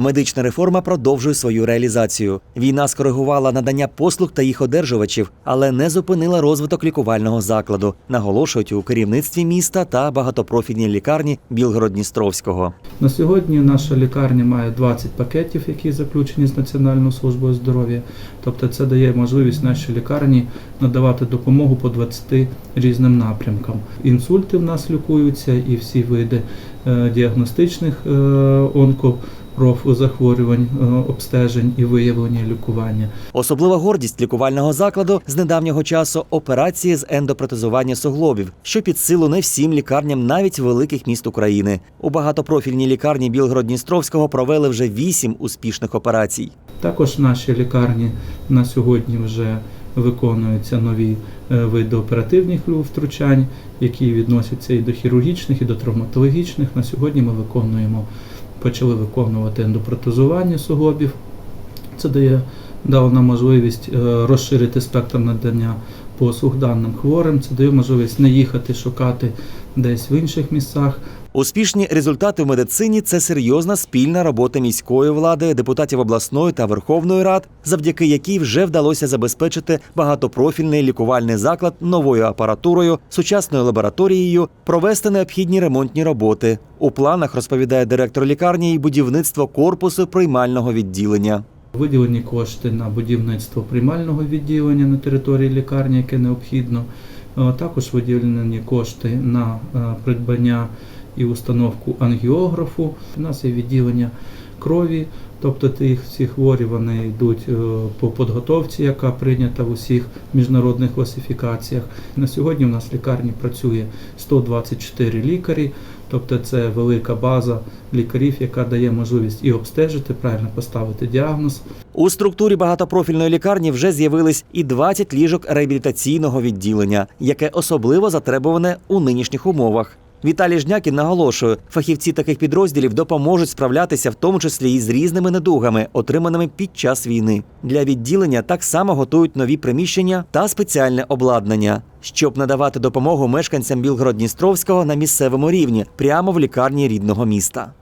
Медична реформа продовжує свою реалізацію. Війна скоригувала надання послуг та їх одержувачів, але не зупинила розвиток лікувального закладу, наголошують у керівництві міста та багатопрофільній лікарні Білгород-Дністровського. На сьогодні наша лікарня має 20 пакетів, які заключені з Національною службою здоров'я. Тобто це дає можливість нашій лікарні надавати допомогу по 20 різним напрямкам. Інсульти в нас лікуються і всі види е, діагностичних е, онкопрофзахворювань, е, обстежень і виявлення лікування. Особлива гордість лікувального закладу з недавнього часу операції з ендопротезування суглобів, що під силу не всім лікарням навіть великих міст України. У багатопрофільній лікарні Білгород-Дністровського провели вже вісім успішних операцій. Також в нашій лікарні на сьогодні вже виконуються нові е, види оперативних втручань, які відносяться і до хірургічних, і до травматологічних. На сьогодні ми виконуємо, почали виконувати ендопротезування суглобів. Це дає дало нам можливість е, розширити спектр надання послуг даним хворим. Це дає можливість не їхати шукати десь в інших місцях, Успішні результати в медицині це серйозна спільна робота міської влади, депутатів обласної та верховної рад, завдяки якій вже вдалося забезпечити багатопрофільний лікувальний заклад новою апаратурою, сучасною лабораторією, провести необхідні ремонтні роботи. У планах розповідає директор лікарні і будівництво корпусу приймального відділення. Виділені кошти на будівництво приймального відділення на території лікарні, яке необхідно. Е, Також виділені кошти на е, придбання і установку ангіографу. У нас є відділення крові, тобто тих всі хворі вони йдуть е, по підготовці, яка прийнята в усіх міжнародних класифікаціях. На сьогодні в нас в лікарні працює 124 лікарі, тобто це велика база лікарів, яка дає можливість і обстежити, правильно поставити діагноз, У структурі багатопрофільної лікарні вже з'явились і 20 ліжок реабілітаційного відділення, яке особливо затребуване у нинішніх умовах. Віталій Жнякін наголошує, фахівці таких підрозділів допоможуть справлятися в тому числі і з різними недугами, отриманими під час війни. Для відділення так само готують нові приміщення та спеціальне обладнання, щоб надавати допомогу мешканцям Білгород-Дністровського на місцевому рівні, прямо в лікарні рідного міста.